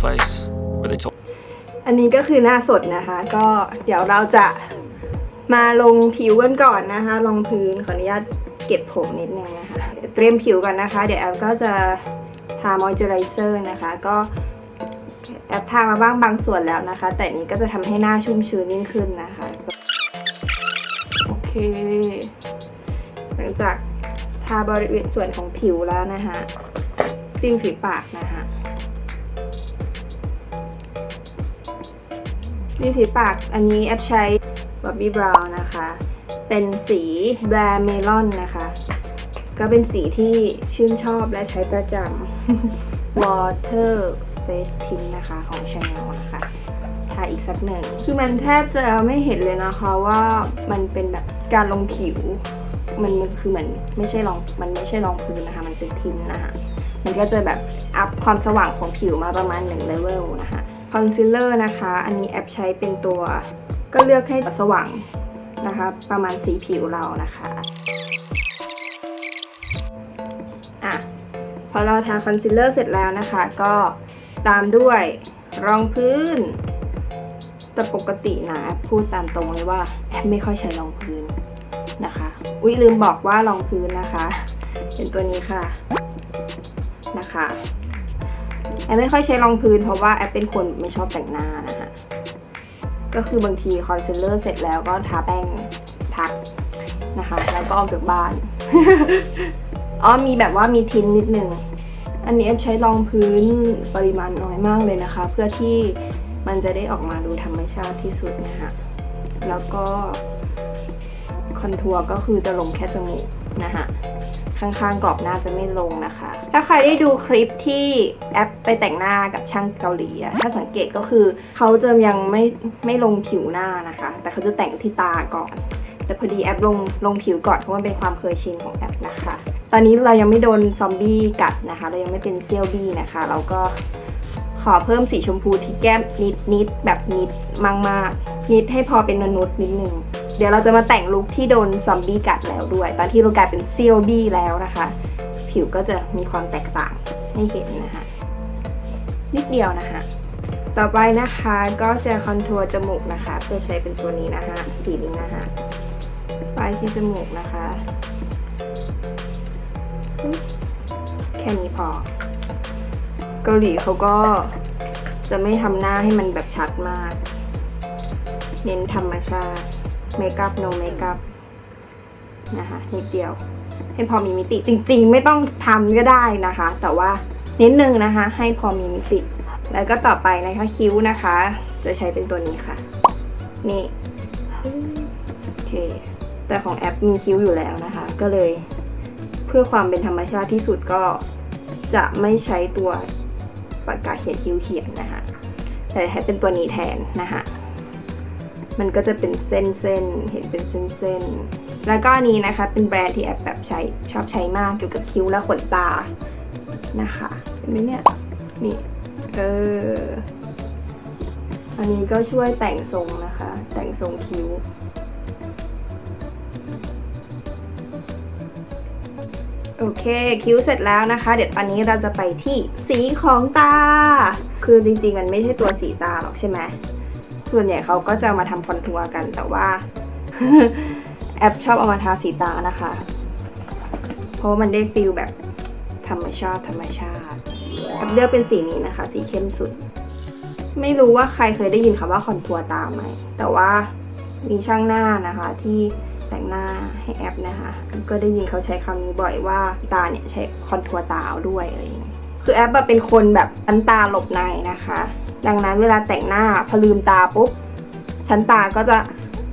place where they told อันนี้ก็คือหน้าสดนะคะ ก็เดี๋ยวเราจะมาลงผิวกันก่อนนะคะลงพื้นขออนุญาตเก็บผมนิดนึงนะคะ เตรียมผิวกันนะคะ เดี๋ยวแอปก็จะทามอยเจอไรเซอร์นะคะ ก็แอปทามาบ้างบางส่วนแล้วนะคะ แต่นนี้ก็จะทำให้หน้าชุ่มชื้นยิ่งขึ้นนะคะ โอเค หลังจากทาบริเวณส่วนของผิวแล้วนะคะริมฝีปากนะ ริมฝีปากอันนี้แอปใช้ Bobbi Brown นะคะ เป็นสีแบรเมลอนนะคะ ก็เป็นสีที่ชื่นชอบและใช้ประจำ Water Face Tint นะคะของ Chanel นะคะทาอีกสักหนึ่ง คือมันแทบจะไม่เห็นเลยนะคะว่ามันเป็นแบบการลงผิว มันคือเหมือนไม่ใช่รองมันไม่ใช่รองพื้นนะคะ มันเป็นทินนะคะ มันก็จะแบบอัพความสว่างของผิวมาประมาณ1เลเวลนะคะ คอนซีลเลอร์นะคะ อันนี้แอปใช้เป็นตัว ก็เลือกให้สว่างนะคะ ประมาณสีผิวเรานะคะอะพอเราทาคอนซีลเลอร์เสร็จแล้วนะคะ ก็ตามด้วยรองพื้น แต่ปกตินะแอปพูดตามตรงเลยว่าแอปไม่ค่อยใช้รองพื้นนะคะอุ๊ยลืมบอกว่ารองพื้นนะคะ เป็นตัวนี้ค่ะนะคะ แอปไม่ค่อยใช้รองพื้น เพราะว่าแอปเป็นคนไม่ชอบแต่งหน้านะคะก็คือบางทีคอนซีลเลอร์เสร็จแล้วก็ทาแป้งทักนะคะ แล้วก็ออกจากบ้านอ๋อมีแบบว่ามีทินนิดนึงอันนี้แอปใช้รองพื้นปริมาณน้อยมากเลยนะคะ เพื่อที่มันจะได้ออกมาดูธรรมชาติที่สุดนะคะแล้วก็คอนทัวร์ก็คือจะลงแค่จมูกนะคะ ข้างๆกรอบหน้าจะไม่ลงนะคะ ถ้าใครได้ดูคลิปที่แอปไปแต่งหน้ากับช่างเกาหลีอะถ้าสังเกตก็คือเขาจะยังไม่ไม่ลงผิวหน้านะคะ แต่เขาจะแต่งที่ตาก่อน แต่พอดีแอปลงลงผิวก่อนเพราะมันเป็นความเคยชินของแอปนะคะ ตอนนี้เรายังไม่โดนซอมบี้กัดนะคะ เรายังไม่เป็นเซียวบี้นะคะ เราก็ขอเพิ่มสีชมพูที่แก้มนิดนิดแบบนิดมากๆนิดให้พอเป็นมนุษย์นิดนึง เดี๋ยวเราจะมาแต่งลุคที่โดนซอมบี้กัดแล้วด้วย ตอนที่เรากลายเป็นเซียวบี้แล้วนะคะ ผิวก็จะมีความแตกต่างให้เห็นนะคะ นิดเดียวนะคะ ต่อไปนะคะก็จะคอนทัวร์จมูกนะคะ เพื่อใช้เป็นตัวนี้นะคะ สีนี้นะคะปลายที่จมูกนะคะ แค่นี้พอ เกาหลีเขาก็จะไม่ทำหน้าให้มันแบบชัดมาก เน้นธรรมชาติ เมคอัพ no เมคอัพนะคะนิดเดียวให้พอมีมิติจริงๆ ไม่ต้องทำก็ได้นะคะ แต่ว่านิดนึงนะคะ ให้พอมีมิติ แล้วก็ต่อไปนะคะคิ้วนะคะ จะใช้เป็นตัวนี้ค่ะ นี่โอเคแต่ของแอปมีคิ้วอยู่แล้วนะคะ ก็เลยเพื่อความเป็นธรรมชาติที่สุดก็จะไม่ใช้ตัวปากกาเขียนคิ้วเขียนนะคะแต่ใช้เป็นตัวนี้แทนนะคะ มันก็จะเป็นเส้นเส้นเห็นเป็นเส้นเส้นแล้วก็นี้นะคะเป็นแบรนด์ที่แอปแบบใช้ชอบใช้มากเกี่ยวกับคิ้วและขนตานะคะเห็นไหมเนี่ยนี่เอออันนี้ก็ช่วยแต่งทรงนะคะ แต่งทรงคิ้วโอเคคิ้วเสร็จแล้วนะคะ เดี๋ยวตอนนี้เราจะไปที่สีของตา คือจริงๆมันไม่ใช่ตัวสีตาหรอกใช่ไหม ส่วนใหญ่เขาก็จะมาทำคอนทัวร์กันแต่ว่า แอปชอบเอามาทาสีตานะคะ เพราะว่ามันได้ฟิลแบบธรรมชาติธรรมชาติแอปเลือกเป็นสีนี้นะคะ สีเข้มสุด ไม่รู้ว่าใครเคยได้ยินคำว่าคอนทัวร์ตาไหม แต่ว่ามีช่างหน้านะคะที่แต่งหน้าให้แอปนะคะ ก็ได้ยินเขาใช้คำนี้บ่อยว่าตาเนี่ยใช้คอนทัวร์ตาด้วยอะไรอย่างเงี้ย คือแอปเป็นคนแบบอันตาหลบในนะคะ ดังนั้นเวลาแต่งหน้าพอลืมตาปุ๊บชั้นตาก็จะ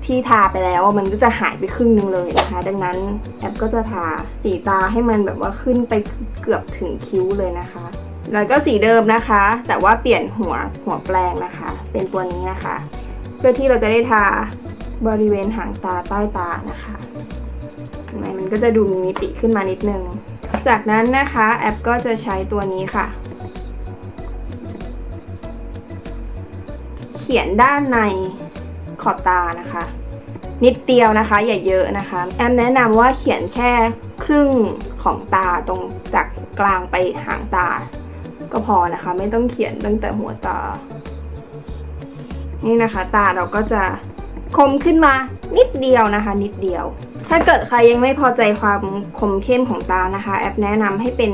ที่ทาไปแล้วมันก็จะหายไปครึ่งนึงเลยนะคะ ดังนั้นแอปก็จะทาสีตาให้มันแบบว่าขึ้นไปเกือบถึงคิ้วเลยนะคะ แล้วก็สีเดิมนะคะ แต่ว่าเปลี่ยนหัวหัวแปลงนะคะ เป็นตัวนี้นะคะ เพื่อที่เราจะได้ทาบริเวณหางตาใต้ตานะคะเห็นไหมมันก็จะดูมีมิติขึ้นมานิดนึง จากนั้นนะคะแอปก็จะใช้ตัวนี้ค่ะ เขียนด้านในขอบตานะคะ นิดเดียวนะคะอย่าเยอะนะคะ แอมแนะนำว่าเขียนแค่ครึ่งของตาตรงจากกลางไปหางตา ก็พอนะคะ ไม่ต้องเขียนตั้งแต่หัวตา นี่นะคะ ตาเราก็จะคมขึ้นมานิดเดียวนะคะ นิดเดียว ถ้าเกิดใครยังไม่พอใจความคมเข้มของตานะคะ แอปแนะนำให้เป็น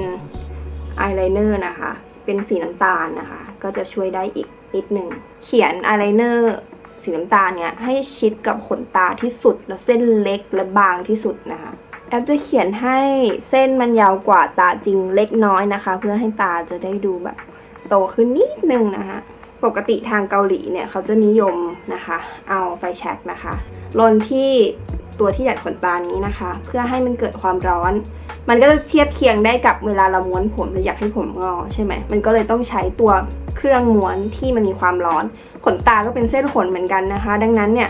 อายไลเนอร์นะคะ เป็นสีน้ำตาลนะคะ ก็จะช่วยได้อีกนิดหนึ่ง เขียนอายไลเนอร์สีน้ำตาลเนี่ยให้ชิดกับขนตาที่สุด แล้วเส้นเล็กและบางที่สุดนะคะ แอปจะเขียนให้เส้นมันยาวกว่าตาจริงเล็กน้อยนะคะ เพื่อให้ตาจะได้ดูแบบโตขึ้นนิดนึงนะคะปกติทางเกาหลีเนี่ยเขาจะนิยมนะคะ เอาไฟแช็กนะคะลนที่ ตัวที่ดัดขนตานี้นะคะ เพื่อให้มันเกิดความร้อน มันก็จะเทียบเคียงได้กับเวลาเราม้วนผมหรือยากให้ผมงอใช่ไหมมันก็เลยต้องใช้ตัวเครื่องม้วนที่มันมีความร้อน ขนตาก็เป็นเส้นขนเหมือนกันนะคะ ดังนั้นเนี่ย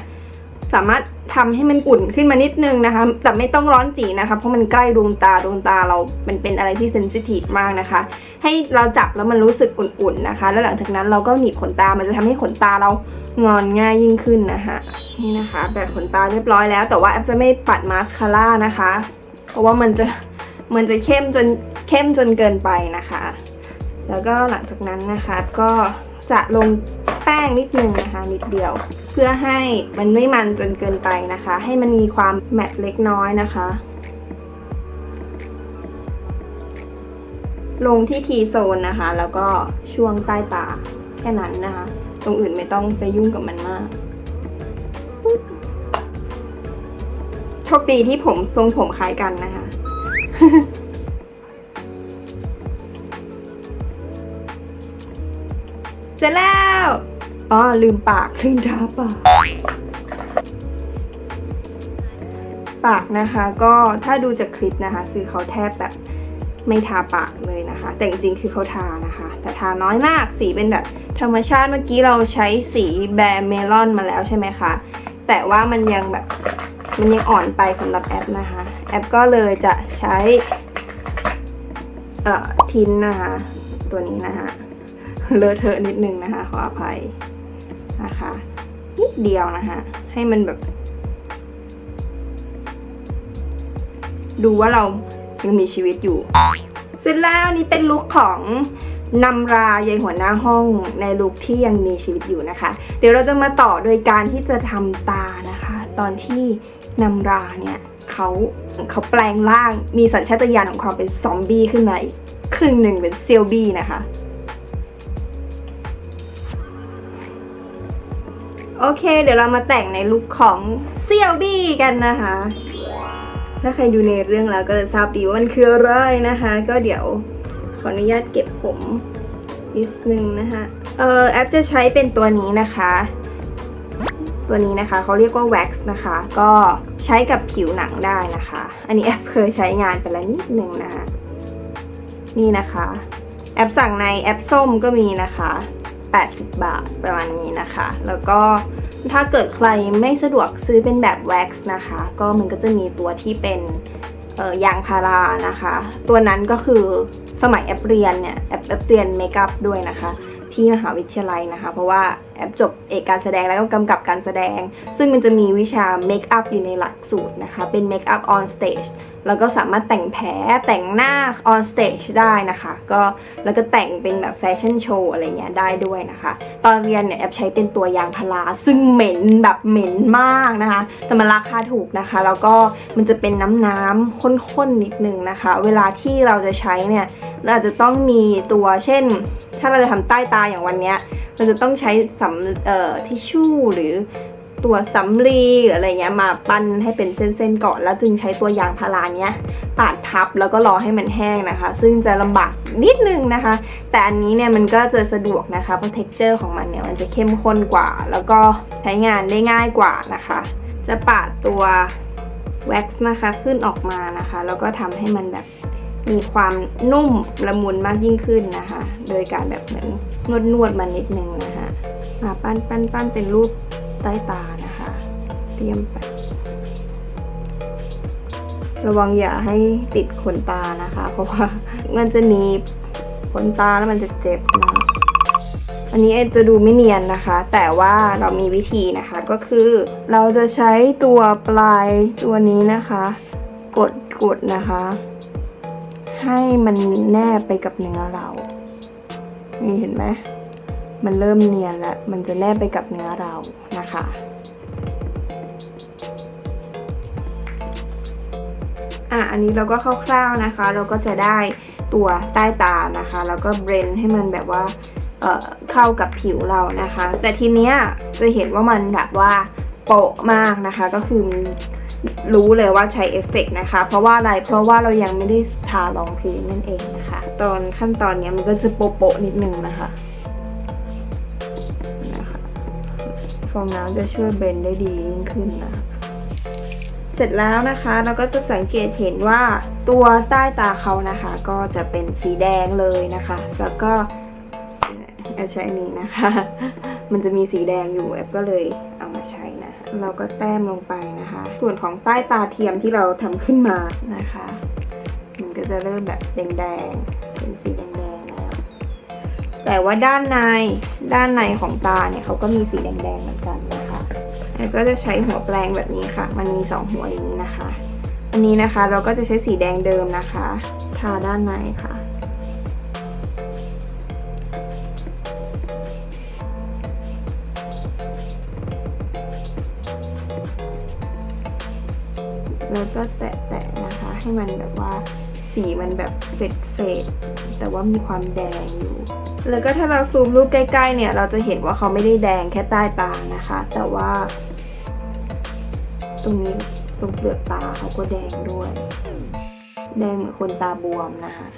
สามารถทำให้มันอุ่นขึ้นมานิดนึงนะคะ แต่ไม่ต้องร้อนจีนะคะเพราะมันใกล้ดวงตาดวงตาเรามันเป็นอะไรที่เซนซิทีฟมากนะคะ ให้เราจับแล้วมันรู้สึกอุ่นๆนะคะ แล้วหลังจากนั้นเราก็หนีบขนตามันจะทำให้ขนตาเรา งอนง่ายยิ่งขึ้นนะคะนี่นะคะ แบบขนตาเรียบร้อยแล้ว แต่ว่าแอปจะไม่ปัดมาสคาร่านะคะ เพราะว่ามันจะมันจะเข้มจนเข้มจนเกินไปนะคะ แล้วก็หลังจากนั้นนะคะก็จะลงแป้งนิดนึงนะคะนิดเดียว เพื่อให้มันไม่มันจนเกินไปนะคะ ให้มันมีความแมตต์เล็กน้อยนะคะ ลงที่ทีโซนนะคะ แล้วก็ช่วงใต้ตาแค่นั้นนะคะ ตรงอื่นไม่ต้องไปยุ่งกับมันมาก โชคดีที่ผมทรงผมคล้ายกันนะคะ เสร็จแล้วอ๋อลืมปากลืมทาปากปากนะคะ ก็ถ้าดูจากคลิปนะคะ คือเขาแทบแบบ ไม่ทาปากเลยนะคะ แต่จริงๆ คือเขาทานะคะ แต่ทาน้อยมากสีเป็นแบบธรรมชาติเมื่อกี้เราใช้สีแบร์เมลอนมาแล้วใช่ไหมคะ แต่ว่ามันยังแบบมันยังอ่อนไปสำหรับแอปนะคะ แอปก็เลยจะใช้เอ่อทินนะคะ ตัวนี้นะคะเลอะเทอะนิดนึงนะคะ ขออภัยนะคะนิดเดียวนะคะให้มันแบบ ดูว่าเรา ยังมีชีวิตอยู่ เสร็จแล้วนี่เป็นลุคของนำรายายหัวหน้าห้องในลุคที่ยังมีชีวิตอยู่นะคะ เดี๋ยวเราจะมาต่อโดยการที่จะทำตานะคะ ตอนที่นำราเนี่ยเขาเขาแปลงร่างมีสัญชาตญาณของความเป็นซอมบี้ขึ้นมาอีกครึ่งหนึ่งเป็นเซียวบี้นะคะ โอเค เดี๋ยวเรามาแต่งในลุคของเซียวบี้กันนะคะ ถ้าใครดูในเรื่องแล้วก็จะทราบดีว่ามันคืออะไรนะคะ ก็เดี๋ยวขออนุญาตเก็บผมนิดนึงนะคะเออแอปจะใช้เป็นตัวนี้นะคะ ตัวนี้นะคะเขาเรียกว่า wax นะคะ ก็ใช้กับผิวหนังได้นะคะ อันนี้แอปเคยใช้งานไปแล้วนิดนึงนะคะนี่นะคะ แอปสั่งในแอปส้มก็มีนะคะ 80 บาทประมาณนี้นะคะ แล้วก็ ถ้าเกิดใครไม่สะดวกซื้อเป็นแบบแว็กซ์นะคะ ก็มันก็จะมีตัวที่เป็นออยางพารานะคะ ตัวนั้นก็คือสมัยแอปเรียนเนี่ยแอปแอปเรียนเมคอัพด้วยนะคะ ที่มหาวิทยาลัยนะคะ เพราะว่าแอปจบเอกการแสดงแล้วก็กำกับการแสดง ซึ่งมันจะมีวิชาเมคอัพอยู่ในหลักสูตรนะคะ เป็นเมคอัพออนสเตจแล้วก็สามารถแต่งแผลแต่งหน้า on stage ได้นะคะ ก็แล้วก็แต่งเป็นแบบแฟชั่นโชว์อะไรเงี้ยได้ด้วยนะคะ ตอนเรียนเนี่ยแอปใช้เป็นตัวยางพาราซึ่งเหม็นแบบเหม็นมากนะคะ แต่มันราคาถูกนะคะ แล้วก็มันจะเป็นน้ำน้ำข้นๆนิดนึงนะคะ เวลาที่เราจะใช้เนี่ยเราอาจจะต้องมีตัวเช่น ถ้าเราจะทำใต้ตาอย่างวันเนี้ยเราจะต้องใช้สำเอ่อทิชชู่หรือตัวสำลีหรืออะไรเงี้ยมาปั้นให้เป็นเส้นๆก่อน แล้วจึงใช้ตัวยางพาราเนี้ยปาดทับแล้วก็รอให้มันแห้งนะคะ ซึ่งจะลำบากนิดนึงนะคะ แต่อันนี้เนี่ยมันก็จะสะดวกนะคะเพราะ texture ของมันเนี่ยมันจะเข้มข้นกว่า แล้วก็ใช้งานได้ง่ายกว่านะคะ จะปาดตัว wax นะคะขึ้นออกมานะคะ แล้วก็ทำให้มันแบบ มีความนุ่มละมุนมากยิ่งขึ้นนะคะ โดยการแบบเหมือนนวดนวดมันนิดนึงนะคะมาปั้นปั้นปั้นเป็นรูปใต้ตานะคะ เตรียมไป ระวังอย่าให้ติดขนตานะคะ เพราะว่ามันจะหนีบขนตาแล้วมันจะเจ็บนะอันนี้จะดูไม่เนียนนะคะ แต่ว่าเรามีวิธีนะคะก็คือเราจะใช้ตัวปลายตัวนี้นะคะ กดกดนะคะ ให้มันแนบไปกับเนื้อเรานี่เห็นไหมมันเริ่มเนียนแล้ว มันจะแนบไปกับเนื้อเรานะคะ อะ อันนี้เราก็คร่าวๆนะคะ เราก็จะได้ตัวใต้ตานะคะ แล้วก็เบรนให้มันแบบว่าเอ่อเข้ากับผิวเรานะคะ แต่ทีเนี้ยจะเห็นว่ามันแบบว่าโปะมากนะคะ ก็คือ รู้เลยว่าใช้เอฟเฟกต์นะคะ เพราะว่าอะไรเพราะว่าเรายังไม่ได้ทารองพื้นนั่นเองนะคะ ตอนขั้นตอนนี้มันก็จะโปะๆนิดนึงนะคะนะคะฟองน้ำจะช่วยเบนได้ดียิ่งขึ้นนะคะเสร็จแล้วนะคะเราก็จะสังเกตเห็นว่าตัวใต้ตาเขานะคะ ก็จะเป็นสีแดงเลยนะคะ แล้วก็แอบใช้นี้นะคะ มันจะมีสีแดงอยู่แอบก็เลยเอามาใช้น เราก็แต้มลงไปนะคะ ส่วนของใต้ตาเทียมที่เราทำขึ้นมานะคะ มันก็จะเริ่มแบบแดงๆ เป็นสีแดงๆแล้ว แต่ว่าด้านในด้านในของตาเนี่ยเขาก็มีสีแดงๆเหมือนกันนะคะแล้วก็จะใช้หัวแปรงแบบนี้ค่ะ มันมีสองหัวอย่างนี้นะคะ อันนี้นะคะเราก็จะใช้สีแดงเดิมนะคะ ทาด้านในค่ะ แล้วก็แตะๆนะคะ ให้มันแบบว่าสีมันแบบเฟดเฟดๆแต่ว่ามีความแดงอยู่ แล้วก็ถ้าเราซูมรูปใกล้ๆเนี่ย เราจะเห็นว่าเขาไม่ได้แดงแค่ใต้ตานะคะ แต่ว่า ตรงนี้ตรงเปลือกตาเขาก็แดงด้วย แดงเหมือนคนตาบวมนะคะ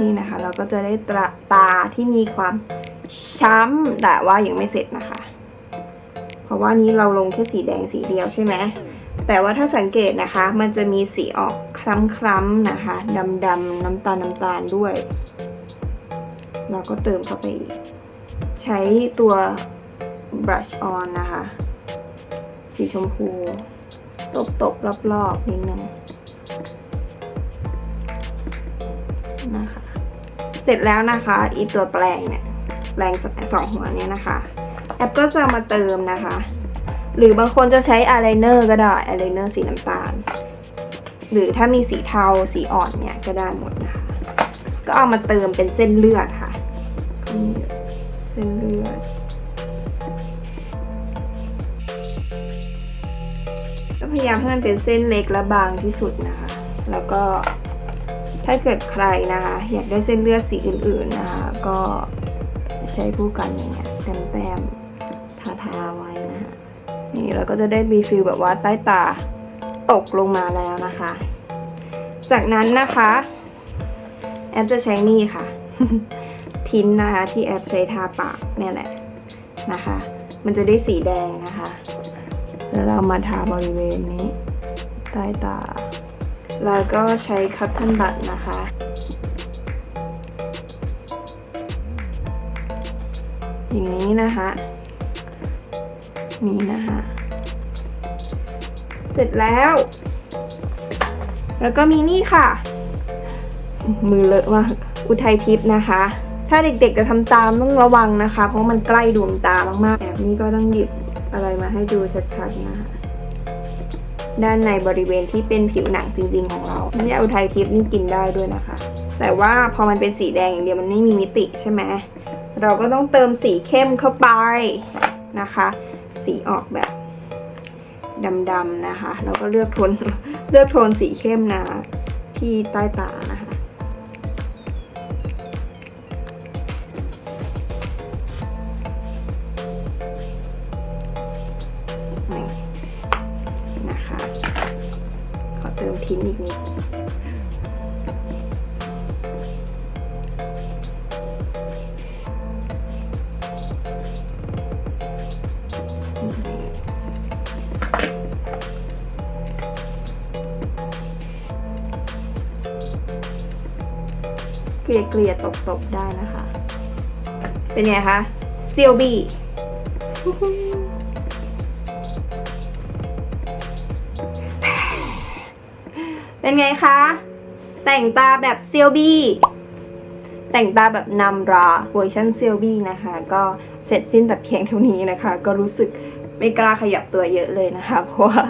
นี่นะคะ เราก็จะได้ตาที่มีความ ช้ำแต่ว่ายังไม่เสร็จนะคะ เพราะว่านี้เราลงแค่สีแดงสีเดียวใช่ไหมแต่ว่าถ้าสังเกตนะคะ มันจะมีสีออกคล้ำๆนะคะดำๆน้ำตาลน้ำตาลด้วย เราก็เติมเข้าไปอีก ใช้ตัว brush on นะคะ สีชมพู ตบๆรอบๆนิดนึงนะคะ เสร็จแล้วนะคะอีตัวแปรงเนี่ย แปรงสองหัวเนี่ยนะคะ แอปก็จะมาเติมนะคะ หรือบางคนจะใช้อายไลเนอร์ก็ได้อายไลเนอร์สีน้ำตาล หรือถ้ามีสีเทาสีอ่อนเนี่ยก็ได้หมดนะคะ ก็เอามาเติมเป็นเส้นเลือดค่ะ เส้นเลือดก็พยายามให้มันเป็นเส้นเล็กและบางที่สุดนะคะ แล้วก็ถ้าเกิดใครนะคะ อยากได้เส้นเลือดสีอื่นๆนะคะ ก็ ใช้คู่กันอย่างเงี้ยแต้มๆทาๆไว้นะคะนี่เราก็จะได้มีฟิลแบบว่าใต้ตาตกลงมาแล้วนะคะ จากนั้นนะคะ แอปจะใช้นี่ค่ะ ทินนะคะที่แอปใช้ทาปากเนี่ยแหละนะคะ มันจะได้สีแดงนะคะ แล้วเรามาทาบริเวณนี้ใต้ตา แล้วก็ใช้คัตเทิลบัตนะคะ อย่างนี้นะคะนี่นะคะ เสร็จแล้ว แล้วก็มีนี่ค่ะ มือเลอะมากอุทัยทิพย์นะคะ ถ้าเด็กๆจะทำตามต้องระวังนะคะ เพราะมันใกล้ดวงตามากๆแบบนี้ก็ต้องหยิบอะไรมาให้ดูชัดๆนะคะด้านในบริเวณที่เป็นผิวหนังจริงๆของเราเนี่ยอุทัยทิพย์นี่กินได้ด้วยนะคะ แต่ว่าพอมันเป็นสีแดงอย่างเดียวมันไม่มีมิติใช่ไหม เราก็ต้องเติมสีเข้มเข้าไปนะคะ สีออกแบบดำๆนะคะแล้วก็เลือกโทนเลือกโทนสีเข้มนะที่ใต้ตานะคะนี่นะคะ ขอเติมทิ้นอีกนิด ลียเกลี่ยตบตบๆได้นะคะ เป็นไงคะเซียวบี้เป็นไงคะ แต่งตาแบบเซียวบี้ แต่งตาแบบนำราเวอร์ชันเซียวบี้นะคะ ก็เสร็จสิ้นแต่เพียงเท่านี้นะคะ ก็รู้สึกไม่กล้าขยับตัวเยอะเลยนะคะ เพราะว่า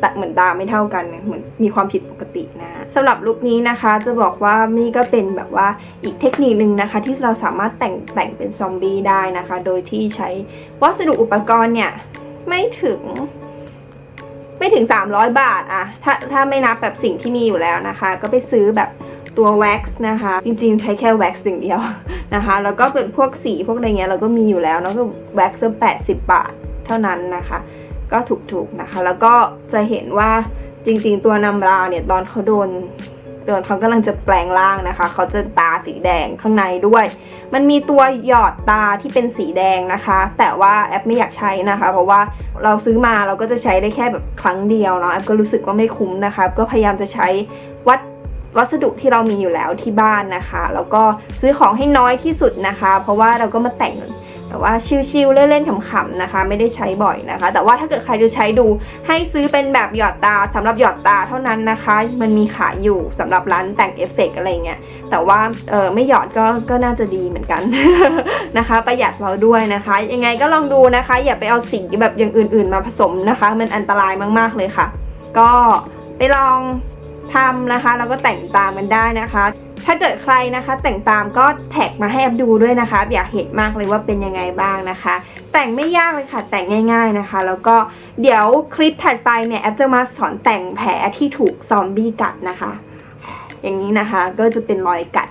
แต่เหมือนตาไม่เท่ากันเหมือนมีความผิดปกตินะสำหรับลุคนี้นะคะจะบอกว่านี่ก็เป็นแบบว่าอีกเทคนิคนึงนะคะ ที่เราสามารถแต่งแต่งเป็นซอมบี้ได้นะคะ โดยที่ใช้วัสดุอุปกรณ์เนี่ยไม่ถึงไม่ถึง 300 บาทอะถ้าถ้าไม่นับแบบสิ่งที่มีอยู่แล้วนะคะ ก็ไปซื้อแบบตัวแว็กซ์นะคะ จริงๆ ใช้แค่แว็กซ์อย่างเดียวนะคะ แล้วก็เป็นพวกสีพวกอะไรเงี้ยเราก็มีอยู่แล้วเนาะก็แว็กซ์แปดสิบบาทเท่านั้นนะคะ ก็ถูกๆนะคะ แล้วก็จะเห็นว่าจริงๆ ตัวนำราเนี่ยตอนเขาโดนโดนเขากำลังจะแปลงร่างนะคะ เขาจะตาสีแดงข้างในด้วย มันมีตัวหยอดตาที่เป็นสีแดงนะคะ แต่ว่าแอปไม่อยากใช้นะคะ เพราะว่าเราซื้อมาเราก็จะใช้ได้แค่แบบครั้งเดียวเนาะแอปก็รู้สึกว่าไม่คุ้มนะคะ ก็พยายามจะใช้วัดวัสดุที่เรามีอยู่แล้วที่บ้านนะคะ แล้วก็ซื้อของให้น้อยที่สุดนะคะ เพราะว่าเราก็มาแต่ง แต่ว่าชิลๆเล่นๆขำๆนะคะ ไม่ได้ใช้บ่อยนะคะ แต่ว่าถ้าเกิดใครจะใช้ดูให้ซื้อเป็นแบบหยอดตาสำหรับหยอดตาเท่านั้นนะคะ มันมีขายอยู่สำหรับร้านแต่งเอฟเฟกต์อะไรเงี้ยแต่ว่าเออไม่หยอดก็ก็น่าจะดีเหมือนกันนะคะ ประหยัดเราด้วยนะคะ ยังไงก็ลองดูนะคะ อย่าไปเอาสีแบบอย่างอื่น ๆ มาผสมนะคะ มันอันตรายมากๆเลยค่ะ ก็ไปลองทำนะคะแล้วก็แต่งตามมันได้นะคะ ถ้าเกิดใครนะคะ แต่งตามก็แท็กมาให้แอปดูด้วยนะคะ อยากเห็นมากเลยว่าเป็นยังไงบ้างนะคะ แต่งไม่ยากเลยค่ะ แต่งง่าย ๆนะคะ แล้วก็เดี๋ยวคลิปถัดไปเนี่ยแอปจะมาสอนแต่งแผลที่ถูกซอมบี้กัดนะคะ อย่างนี้นะคะก็จะเป็นรอยกัด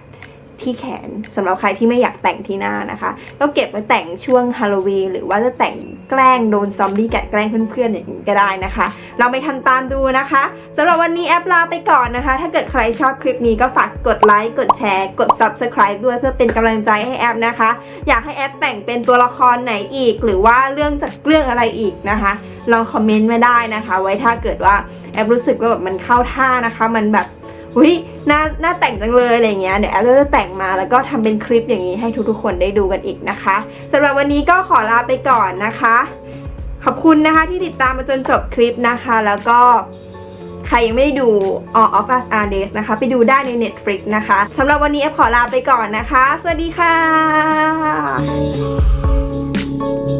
ที่แขนสำหรับใครที่ไม่อยากแต่งที่หน้านะคะ ก็เก็บไว้แต่งช่วงฮาโลวีนหรือว่าจะแต่งแกล้งโดนซอมบี้กัดแกล้งเพื่อนๆอย่างนี้ก็ได้นะคะ เราไปทำตามดูนะคะสำหรับวันนี้แอปลาไปก่อนนะคะ ถ้าเกิดใครชอบคลิปนี้ก็ฝากกดไลค์กดแชร์กด subscribe ด้วยเพื่อเป็นกำลังใจให้แอปนะคะ อยากให้แอปแต่งเป็นตัวละครไหนอีก หรือว่าเรื่องจากเรื่องอะไรอีกนะคะลองคอมเมนต์มาได้นะคะ ไว้ถ้าเกิดว่าแอปรู้สึกว่าแบบมันเข้าท่านะคะ มันแบบ อุ้ยน่าน่าแต่งจังเลยอะไรเงี้ยเดี๋ยวแอปก็จะแต่งมาแล้วก็ทำเป็นคลิปอย่างนี้ให้ทุกๆคนได้ดูกันอีกนะคะสำหรับวันนี้ก็ขอลาไปก่อนนะคะ ขอบคุณนะคะที่ติดตามมาจนจบคลิปนะคะ แล้วก็ใครยังไม่ได้ดู All of Us Are Days นะคะ ไปดูได้ใน Netflix นะคะสำหรับวันนี้แอปขอลาไปก่อนนะคะ สวัสดีค่ะ